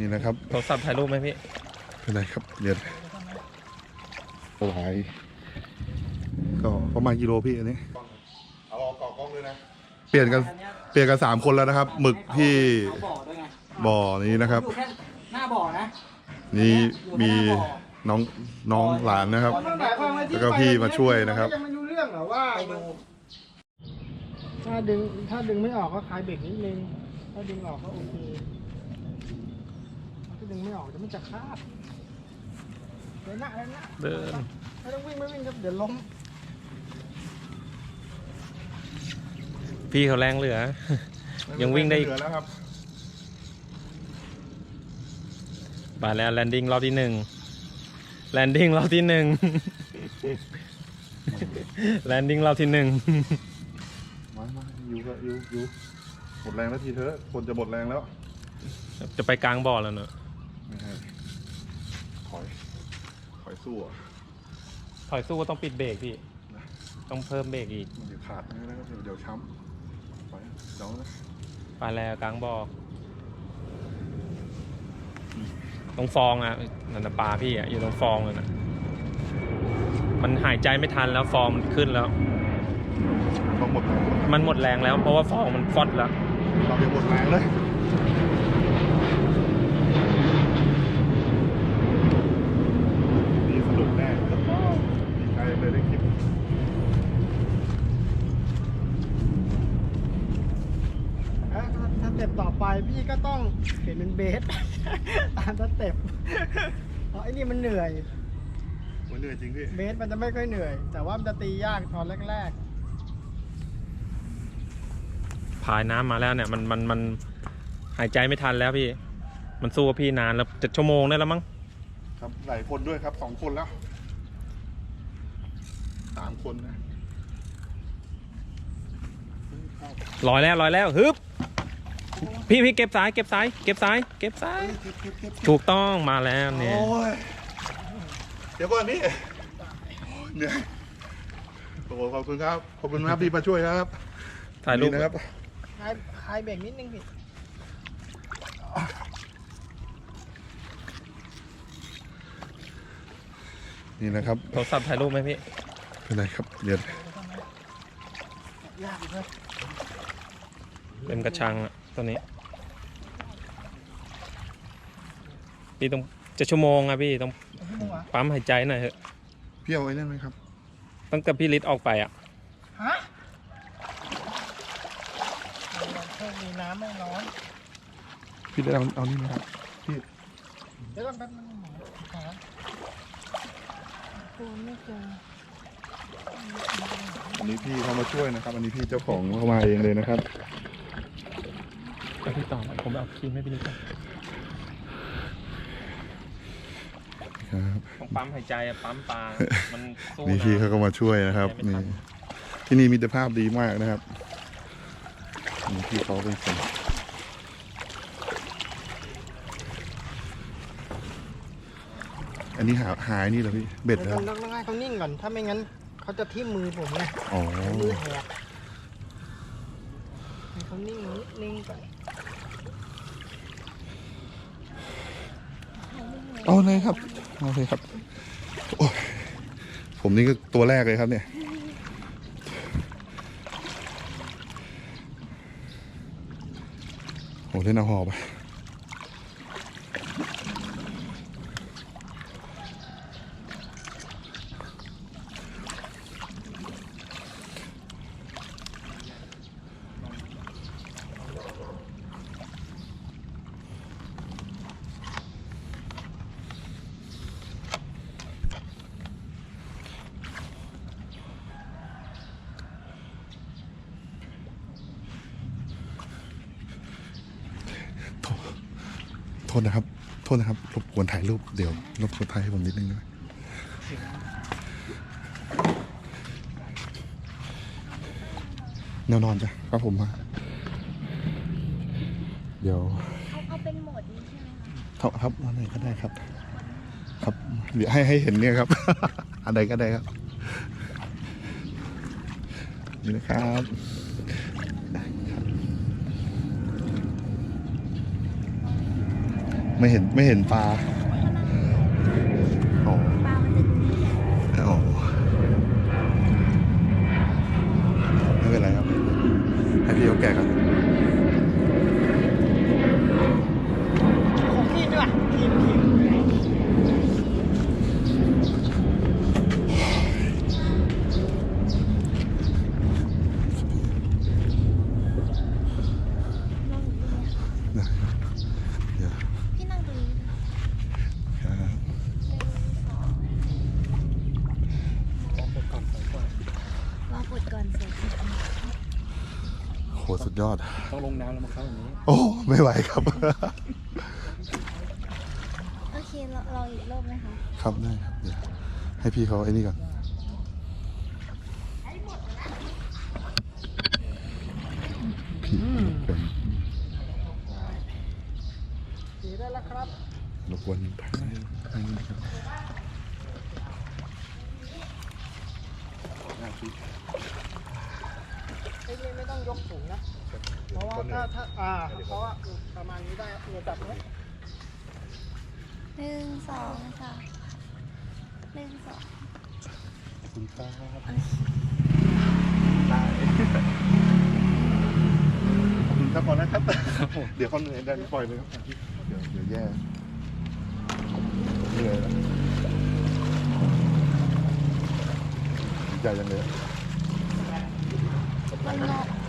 นี่นะครับโทรศัพท์ถ่ายรูปไหมพี่เป็นไรครับเดี๋ยวหลายก็ประมาณกิโลพี่อันนี้เอาออกกล้องเลยนะเปลี่ยนกันเปลี่ยนกันสามคนแล้วนะครับหมึกที่เอาบ่อด้วยไงบ่อนี้นะครับอยู่แค่หน้าบ่อนะนี่มีน้องน้องหลานนะครับมันหมายความว่าที่แล้วก็พี่มาช่วยนะครับยังไม่รู้เรื่องเหรอว่าถ้าดึงถ้าดึงไม่ออกก็คลายเบรกนิดนึง ถ้าดึงออกก็โอเคถ้า ดึงไม่ออกจะมันจะคาดเดินหน้าเดินหน้าเดินไม่ต้องวิ่งไม่วิ่งครับเดี๋ยวล้มพี่เขาแรงเหลือ ยังวิ่งได้อีก เหลือแล้วครับมาแล้วแลนดิ้งรอบที่หนึ่งแลนดิ้งรอบที่หนึ่งแลนดิ้งรอบที่หนึ่งมามาอยู่ก็อยู่อยู่หมดแรงแล้วทีเถอะคนจะหมดแรงแล้ว จะไปกลางบ่อแล้วเนอะ ไม่ให้ถอยถ อยสู้อะถอยสู้ก็ต้องปิดเบรกพี่ต้องเพิ่มเบรกอีก มันเดี๋ยวขาดไม่ได้ก็เดี๋ยวช้ำไปเดี๋ยวนะไปแล้วกลางบ่อตรงฟองอะนันนะปลาพี่อะอยู่ตรงฟองเลยนะมันหายใจไม่ทันแล้วฟองมันขึ้นแล้ว ต้องหมดแรงมันหมดแรงแล้วเพราะว่าฟองมันฟอดแล้ว เราจะหมดแรงเลยนี่สนุกแน่ดีใจเลยได้คลิป ถ้าถ้าสเต็ปต่อไป พี่ก็ต้องเปลี่ยนเป็นเบส ตามสเต็ปเพราะไอ้นี่มันเหนื่อย มันเหนื่อยจริงพี่ เบสมันจะไม่ค่อยเหนื่อย แต่ว่ามันจะตียากตอนแรกพายน้ำมาแล้วเนี่ยมันมันมันหายใจไม่ทันแล้วพี่ มันสู้กับพี่นานแล้วจะชั่วโมงได้แล้วมั้ง ครับหลายคนด้วยครับสองคนแล้วสามคนนะ ลอยแล้วลอยแล้วฮึบ พี่พี่เก็บสายเก็บสายเก็บสายเก็บสายถูกต้องมาแล้วเนี่ย โอ้ยเดี๋ยวก่อนนี่เหนื่อยโอ้โหขอบคุณครับ ขอบคุณครับที่มาช่วยครับถ่ายรูป นี่นะครับๆคลายคลายเบรกนิดนึงพี่นี่นะครับโทรศัพท์ถ่ายรูปไหมพี่ เป็นไรครับเดี๋ยว ยากเลยเป็นกระชังอะ ตัวนี้พี่ต้องจะชั่วโมงอะพี่ต้องพี่มึงวะปั๊มหายใจหน่อยเถอะพี่เอาไว้นั่นไหมครับ ตั้งแต่พี่ฤทธิ์ออกไปอะฮะโชคดีน้ำไม่ร้อนพี่ได้เอาเอานี่ไหมครับพี่เดี๋ยวต้องแป๊บนึงหมอขอตัวไม่เจออันนี้พี่เขามาช่วยนะครับ อันนี้พี่เจ้าของเขามาเองเลยนะครับ ไปพี่ต่อผมเอาคีมให้พี่ฤทธิ์ก่อนครับต้องปั๊มหายใจอะปั๊มปลามันสู้นี่นะพี่เขาก็มาช่วยนะครับไม่นี่ทันที่นี่มิตรภาพดีมากนะครับนี่พี่เขาเป็นคนอันนี้หาหายนี่เหรอพี่เบ็ดเดี๋แล้ยววต้องต้องให้เขานิ่งก่อน ถ้าไม่งั้นเขาจะทิ่มมือผมไงอ๋อมือแหกให้เขานิ่งนิดนึงก่อน เอาเลยครับ เอาเลยครับ โอ้ยผมนี่ก็ตัวแรกเลยครับเนี่ย โอ้เล่นเอาหอบไป โทษนะครับ โทษนะครับ รบกวนถ่ายรูป เดี๋ยวรบกวนถ่ายให้ผมนิดนึงได้ไหมแนวนอนจ้ะครับผมมาเดี๋ยวเอาเอาเป็นโหมดนี้ใช่ไหมคะครับครับอันไหนก็ได้ครับ ครับ เดี๋ยวให้ให้เห็นเนี่ยครับ อันใดก็ได้ครับนี่นะครับ ไม่เห็นไม่เห็นปลาโอ้ปลามันจะดูนี่แหละโอ้ไม่เป็นไรครับ ให้พี่เขาแกะกัน ของพี่ด้วยทีมทีม นั่งอยู่ตรงเนี้ย เดี๋ยว พี่นั่งตรงนี้ ครับ หนึ่งสองรอปลดก่อนเสร็จ โหสุดยอด ต้องลงน้ำแล้วมาเข้าอย่างนี้ โอ้ ไม่ไหวครับ โอเคเราเราอีกรอบไหมคะครับได้ครับเดี๋ยวให้พี่เขาไอ้นี่ก่อน พี่เป็นสีได้แล้วครับรบกวนถ่ายให้นี่ครับ ไอ้นี่ไม่ต้องยกสูงนะ เพราถ้าอ่าเพราะว่าประมาณนี้ได้เงินแบบนี้หนึ่งสองค่ะหนึ่งสองคุณป้าขอบคุณครับก่อนนะครับ เดี๋ยวเขาเหนื่อยดันปล่อยเลยครับเดี๋ยวเดี๋ยวแย่เหนื่อยแล้วใหญ่จังเลยมันงอ